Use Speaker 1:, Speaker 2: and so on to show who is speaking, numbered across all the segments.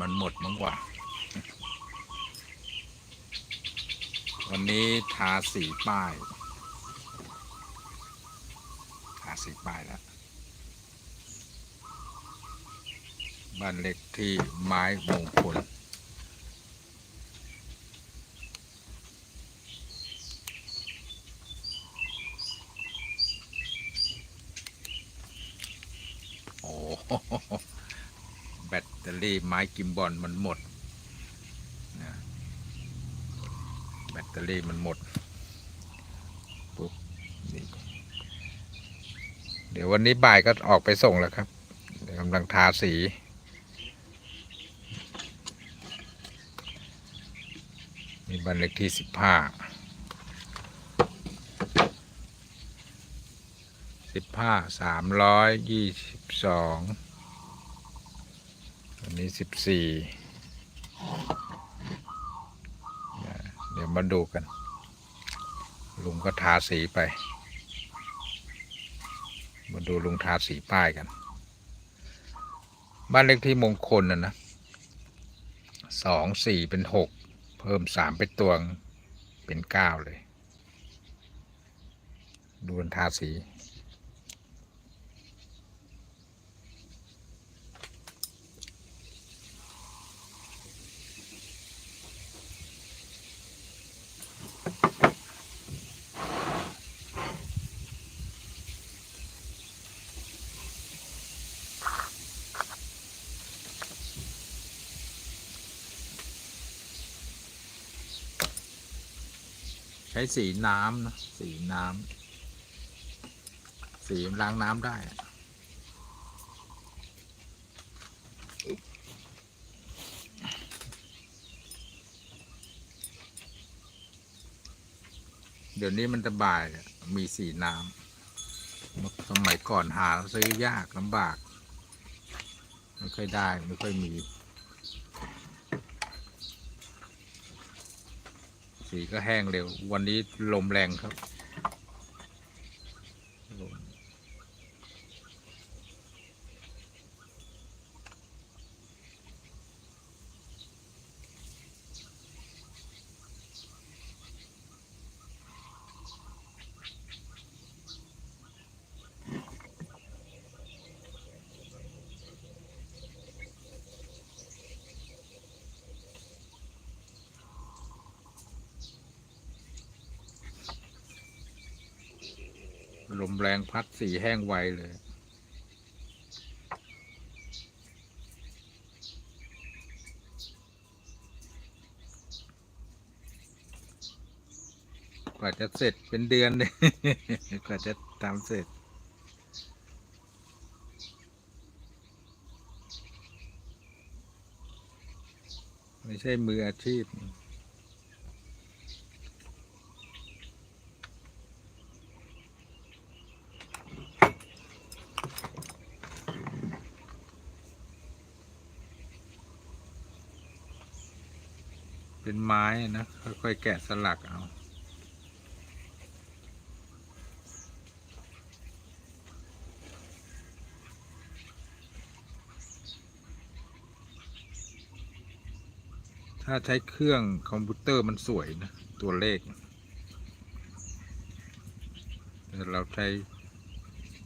Speaker 1: มันหมดมั้งกว่า วันนี้ทาสีป้าย ทาสีป้ายแล้ว บ้านเล็กที่ไม้มงคล โอ้โหแบตเตอ รี่ไม้กิมบอลมันหมดนะแบตเตอรี่มันหมดปุ๊บนี่เดี๋ยววันนี้บ่ายก็ออกไปส่งแล้วครับกำลังทาสีมีบันเล็กที่สิบห้าสิบห้าสามร้อยยี่สิบสอง อันนี้สิบสี่เดี๋ยวมาดูกัน ลุงก็ทาสีไป มาดูลุงทาสีป้ายกัน บ้านเลขที่มงคลนะนะสองสี่เป็นหกเพิ่มสามเป็นตัวงเป็นเก้าเลย ดูมันทาสี ช้สีน้ำนะสีน้ำสีล้างน้ำได้เดี๋ยวนี้มันสบายมีสีน้ำสมัยก่อนหาซื้อยากลำบาก ไม่ค่อยได้ ไม่ค่อยมี สีก็แห้งเร็ว วันนี้ลมแรงครับลม ลมแรงพัดสีแห้งไวเลย กว่าจะเสร็จเป็นเดือนเลยกว่าจะทำเสร็จไม่ใช่มืออาชีพ เป็นไม้นะ ค่อยๆแกะสลักเอาถ้าใช้เครื่องคอมพิวเตอร์มันสวยนะ ตัวเลขแต่เราใช้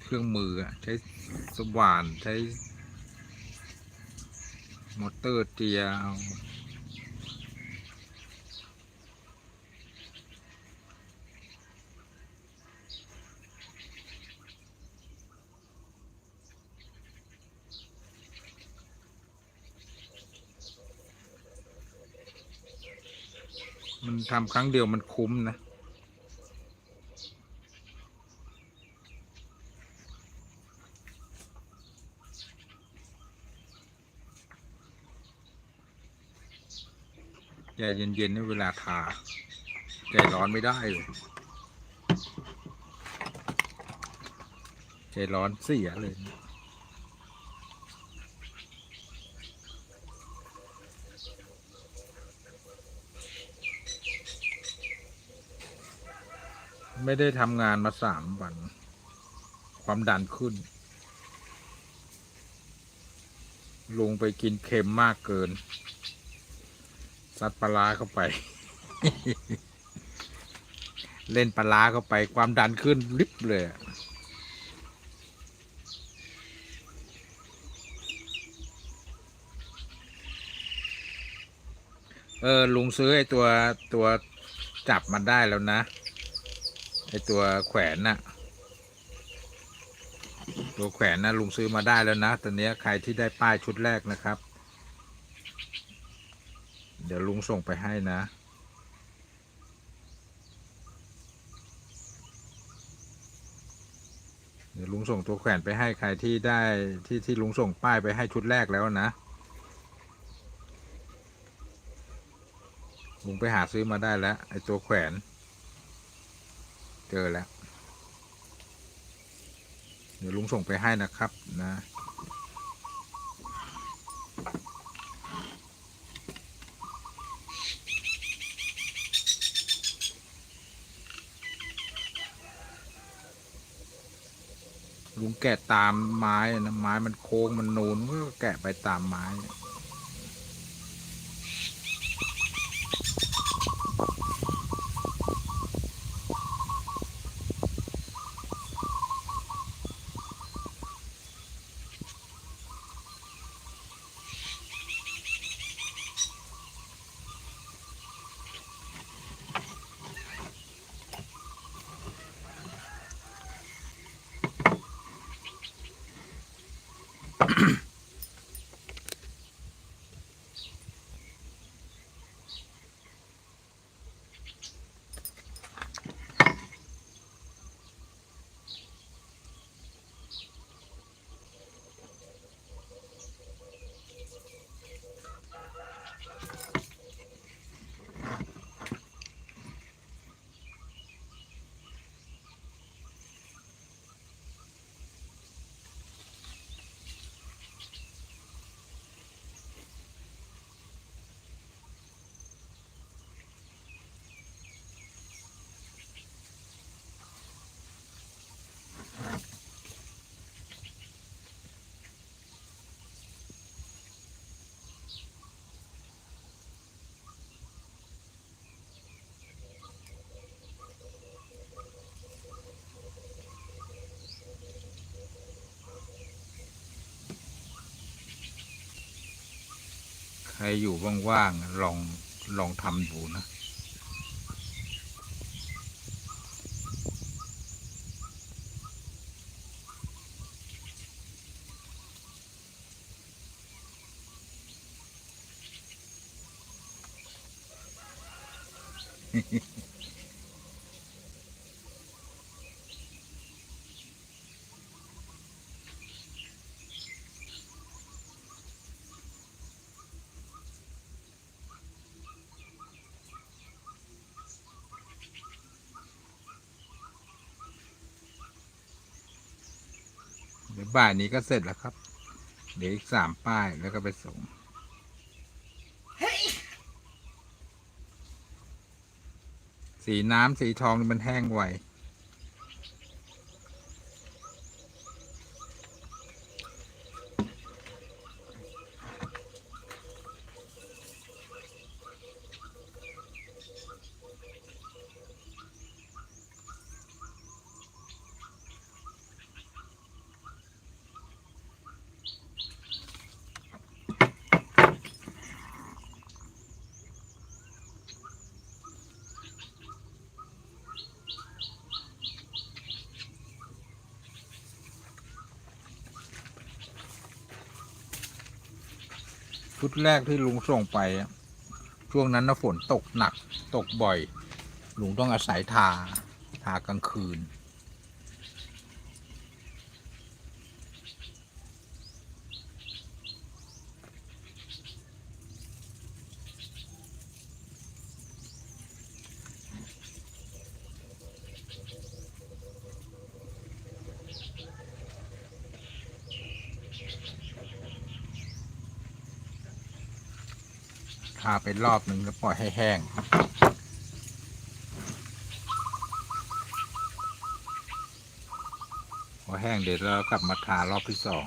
Speaker 1: เครื่องมือใช้สว่านใช้ มอเตอร์เจียเอา มันทำครั้งเดียวมันคุ้มนะใจเย็นๆนะเวลาทาใจร้อนไม่ได้เลยใจร้อนเสียเลย ไม่ได้ทำงานมาสามวัน ความดันขึ้นลุงไปกินเค็มมากเกินซัดปลาเข้าไป เล่นปลาเข้าไป ความดันขึ้นลิบเลยเออลุงซื้อไอ้ตัวตัวจับมันได้แล้วนะ ไอตัวแขวนน่ะ ตัวแขวนนะลุงซื้อมาได้แล้วนะตอนนี้ใครที่ได้ป้ายชุดแรกนะครับ เดี๋ยวลุงส่งไปให้นะเดี๋ยวลุงส่งตัวแขวนไปให้ใครที่ได้ที่ที่ลุงส่งป้ายไปให้ชุดแรกแล้วนะ ลุงไปหาซื้อมาได้แล้วไอตัวแขวน เจอแล้ว เดี๋ยวลุงส่งไปให้นะครับนะ ลุงแกะตามไม้นะไม้มันโค้งมันนูนก็แกะไปตามไม้ ใครอยู่ว่างๆลองลองทำดูนะ บ่ายนี้ก็เสร็จแล้วครับเดี๋ยวอีกสามป้ายแล้วก็ไปส่งสีน้ำสีทองนี่มันแห้งไว ชุดแรกที่ลุงส่งไปอะช่วงนั้นนะฝนตกหนักตกบ่อย ลุงต้องอาศัยทาทากลางคืน ไปรอบหนึ่งแล้วปล่อยให้แห้ง พอแห้งเดี๋ยวเรากลับมาทารอบที่สอง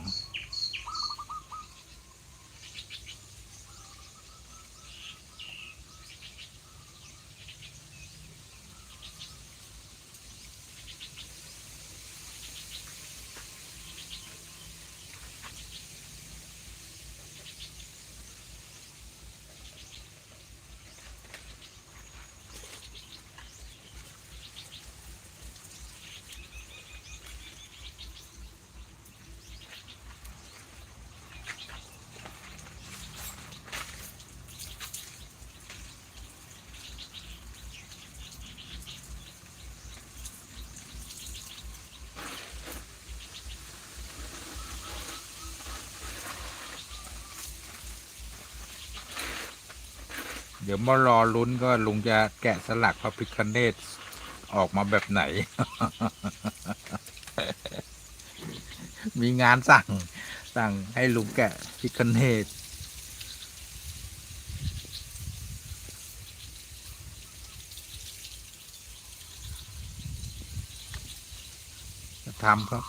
Speaker 1: เดี๋ยวมารอลุ้นก็ลุงจะแกะสลักพระพิคเนตออกมาแบบไหน มีงานสั่ง สั่งให้ลุงแกะพิคเนตจะทำครับ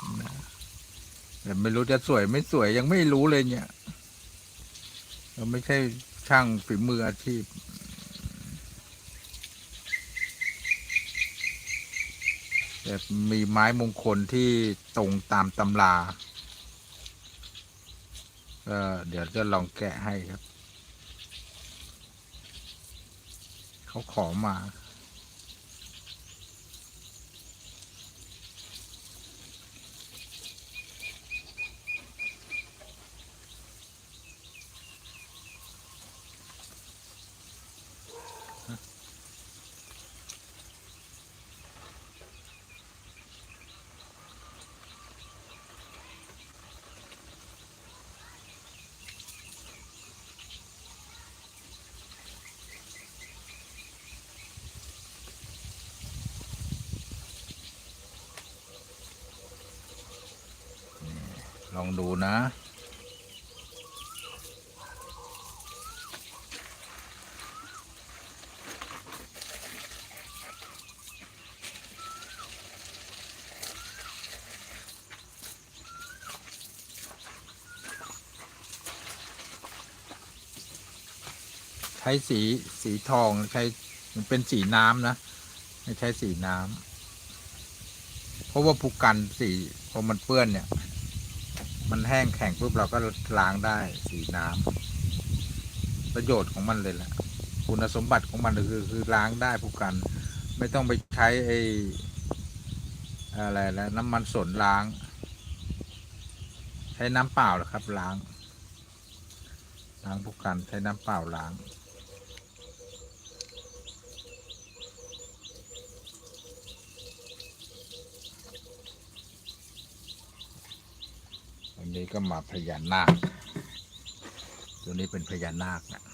Speaker 1: แต่ไม่รู้จะสวยไม่สวยยังไม่รู้เลยเนี่ย เราไม่ใช่ช่างฝีมืออาชีพ แต่มีไม้มงคลที่ตรงตามตำราก็เดี๋ยวจะลองแกะให้ครับ เขาขอมา ลองดูนะ ใช้สีสีทองใช้มันเป็นสีน้ำนะ ไม่ใช้สีน้ำเพราะว่าภูกกันสีพอมันเปื้อนเนี่ย มันแห้งแข็งปุ๊บเราก็ล้างได้สีน้ำประโยชน์ของมันเลยแหละคุณสมบัติของมันคือคือล้างได้ภูกัน ไม่ต้องไปใช้ไอ้อะไรแล้วน้ำมันสนล้าง ใช้น้ำเปล่าหรอครับล้าง ล้างภูกันใช้น้ำเปล่าล้าง นี้ก็มาพญานาค ตัวนี้เป็นพญานาคนะ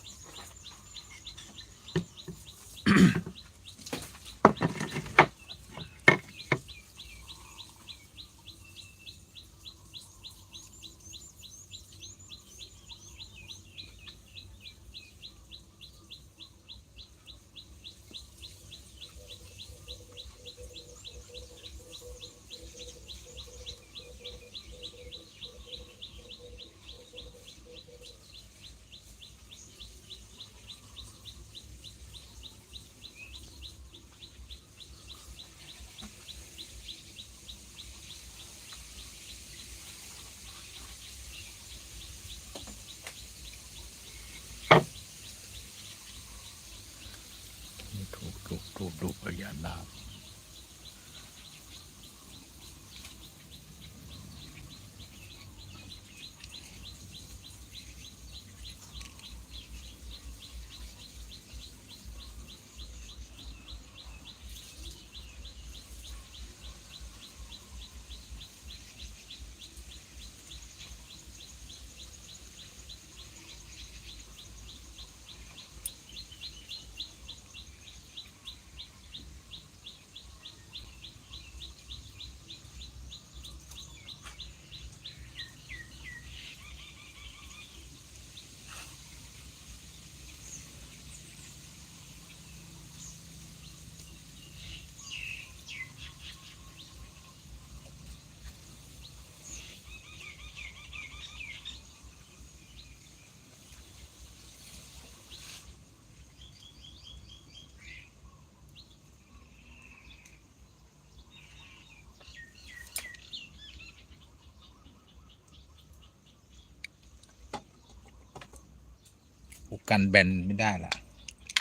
Speaker 1: กกันแบนไม่ได้ละ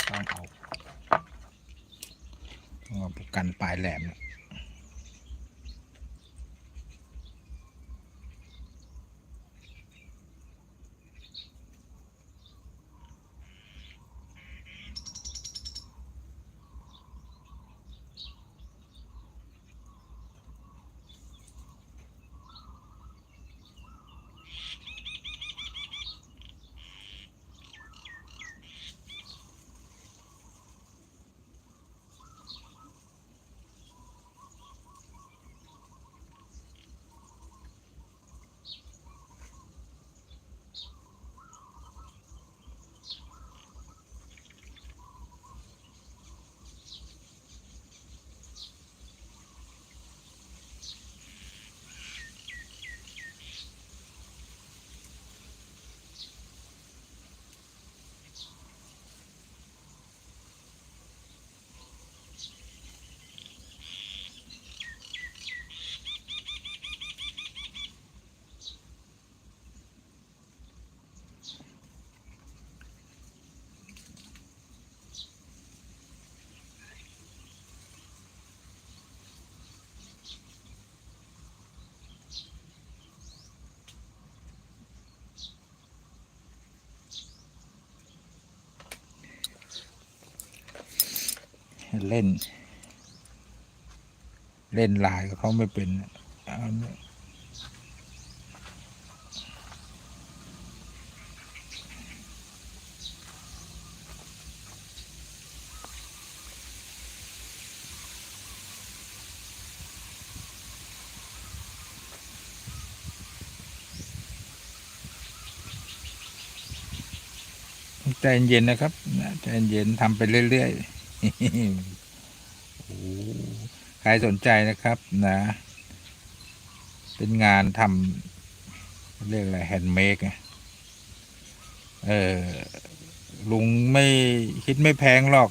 Speaker 1: ต้องเอาต้องเอาผูกกันปลายแหลมนะ เล่น เล่นลายกับเขาไม่เป็นเอาเนี่ยใจเย็นๆนะครับใจเย็นทำไปเรื่อยๆ ใครสนใจนะครับนะ เป็นงานทำเรียกอะไรแฮนด์เมดเออลุงไม่คิดไม่แพงหรอก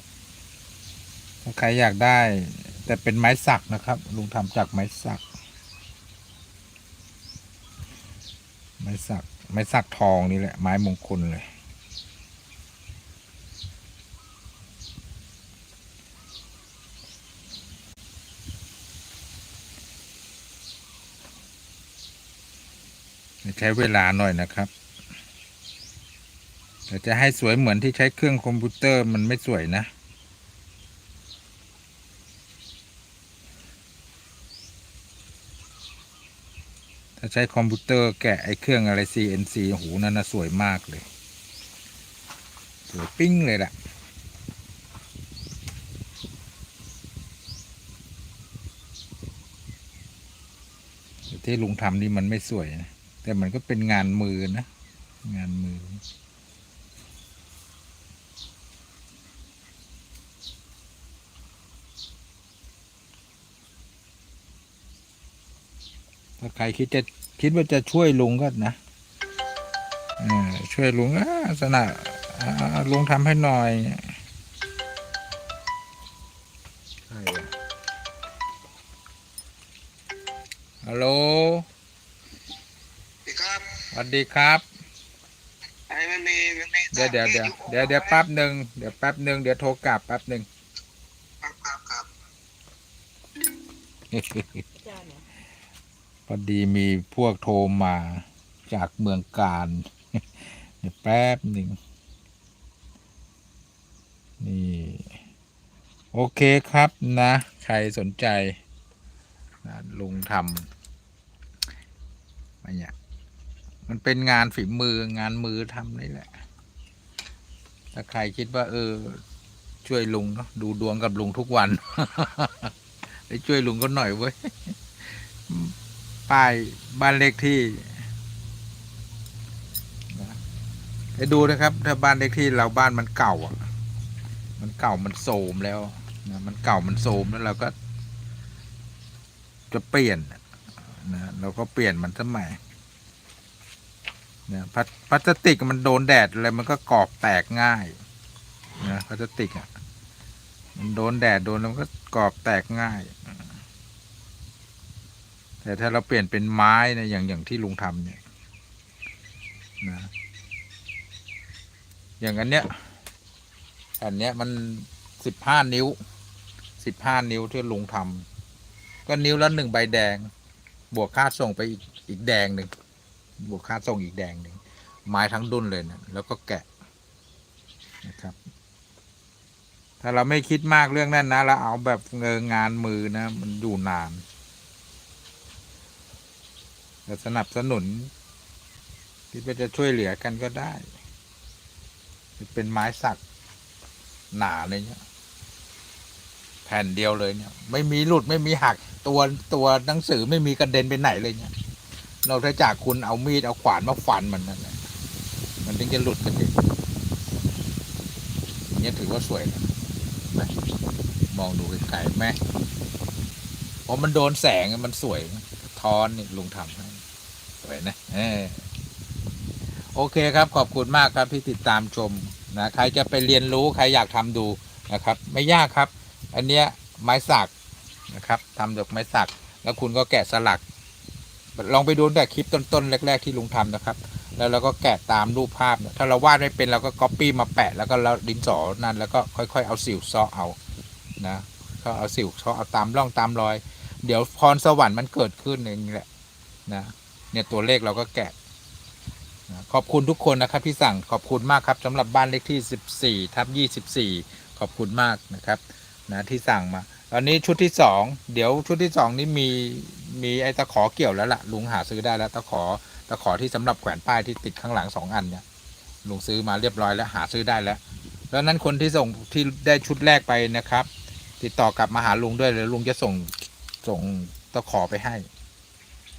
Speaker 1: ถ้าใครอยากได้ แต่เป็นไม้สักนะครับ ลุงทำจากไม้สัก ไม้สัก ไม้สักทองนี่แหละ ไม้มงคลเลย ช้เวลาหน่อยนะครับแต่จะให้สวยเหมือนที่ใช้เครื่องคอมพิวเตอร์มันไม่สวยนะถ้าใช้คอมพิวเตอร์แกะไอ้เครื่องอะไร CNC โอ้โหนั่นนะสวยมากเลย สวยปิ้งเลยล่ะแต่ที่ลุงทำนี่มันไม่สวยนะ แต่มันก็เป็นงานมือนะ งานมือ ถ้าใครคิดจะคิดว่าจะช่วยลุงก็นะเออช่วยลุงอะสนะอ่าลุงทำให้หน่อยใครอะฮัลโหล
Speaker 2: พี่ครับ
Speaker 1: สวัสดีครับ
Speaker 2: ไอ้มันมีมันมี
Speaker 1: เดี๋ยวเดี๋ยวเดี๋ยวเดี๋ยวเดี๋ยวแป๊บหนึ่งเดี๋ยวแป๊บหนึ่งเดี๋ยวโทรกลับแป๊บหนึ่ง
Speaker 2: ครับครับครับ
Speaker 1: พอดีมีพวกโทรมาจากเมืองการเดี๋ยวแป๊บหนึ่งนี่ โอเคครับนะ ใครสนใจนะลุงทำมาเนี่ย มันเป็นงานฝีมืองานมือทำนี่แหละ ถ้าใครคิดว่า เออ ช่วยลุงเนาะดูดวงกับลุงทุกวันได้ช่วยลุงก็หน่อยเว้ยป้ายบ้านเลขที่ไปดูนะครับ ถ้าบ้านเลขที่เราบ้านมันเก่าอะ มันเก่ามันโทรมแล้วนะมันเก่ามันโทรมแล้วเราก็ จะเปลี่ยนนะเราก็เปลี่ยนมันสมัย นะพลาพลาสติกมันโดนแดดอะไรมันก็กรอบแตกง่ายนะพลาสติกอะมันโดนแดดโดนแล้วมันก็กรอบแตกง่าย แต่ถ้าเราเปลี่ยนเป็นไม้นะอย่างอย่างที่ลุงทำเนี่ยนะอย่างอันเนี้ยอันเนี้ยมันสิบห้านิ้วสิบห้านิ้วที่ลุงทำก็นิ้วละหนึ่งใบแดง บวกค่าส่งไปอีกอีกแดงหนึ่ง บวกค่าส่งอีกแดงหนึ่งไม้ทั้งดุนเลยนะแล้วก็แกะนะครับ ถ้าเราไม่คิดมากเรื่องนั้นนะเราเอาแบบเงงานมือนะ มันอยู่นานจะสนับสนุนคิดว่าจะช่วยเหลือกันก็ได้ เป็นไม้สักหนาเลยเนี่ยแผ่นเดียวเลยเนี่ย ไม่มีหลุดไม่มีหักตัวตัวหนังสือไม่มีกระเด็นไปไหนเลยเนี่ย นอกจากคุณเอามีดเอาขวานมาฟันมันนั่นแหละมันถึงจะหลุดกระเองเนี่ยถือว่าสวยนะมองดูไกลๆไหมเพราะมันโดนแสงมันสวยทอนนี่ลุงทำให้สวยนะโอเคครับขอบคุณมากครับที่ติดตามชมนะใครจะไปเรียนรู้ใครอยากทำดูนะครับ ไม่ยากครับ อันเนี้ยไม้สักนะครับทำจากไม้สัก แล้วคุณก็แกะสลัก ลองไปดูแต่คลิปต้นๆแรก ๆ ที่ลุงทำนะครับ แล้วเราก็แกะตามรูปภาพเนี่ยถ้าเราวาดไม่เป็นเราก็ก๊อปปี้มาแปะแล้วก็แล้วดินสอนั่นแล้วก็ค่อย ๆ เอาสิวซ้อเอานะก็เอาสิวซ้อเอาตามร่องตามรอย เดี๋ยวพรสวรรค์มันเกิดขึ้นเองแหละนะเนี่ยตัวเลขเราก็แกะนะขอบคุณทุกคนนะครับที่สั่งขอบคุณมากครับสำหรับบ้านเลขที่ 14ทับ24 ขอบคุณมากนะครับนะที่สั่งมา อันนี้ชุดที่สองเดี๋ยวชุดที่สองนี้มีมีไอ้ตะขอเกี่ยวแล้วล่ะลุงหาซื้อได้แล้วตะขอตะขอที่สำหรับแขวนป้ายที่ติดข้างหลังสองอันเนี่ยลุงซื้อมาเรียบร้อยแล้วหาซื้อได้แล้วดังนั้นคนที่ส่งที่ได้ชุดแรกไปนะครับ ติดต่อกลับมาหาลุงด้วยเลยลุงจะส่งส่งตะขอไปให้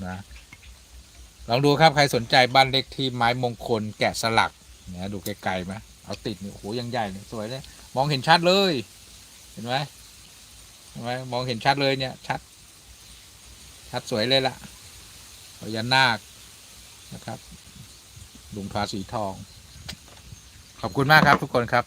Speaker 1: นะลองดูครับใครสนใจบ้านเล็กที่ไม้มงคลแกะสลักเนี่ยดูไกลๆไหมเอาติดนี่โอ้โหยังใหญ่เลยสวยเลยมองเห็นชัดเลย เห็นไหม เห็นไหมมองเห็นชัดเลยเนี่ย ชัด ชัดสวยเลยล่ะพญานาคนะครับลุงพาสีทอง ขอบคุณมากครับทุกคนครับ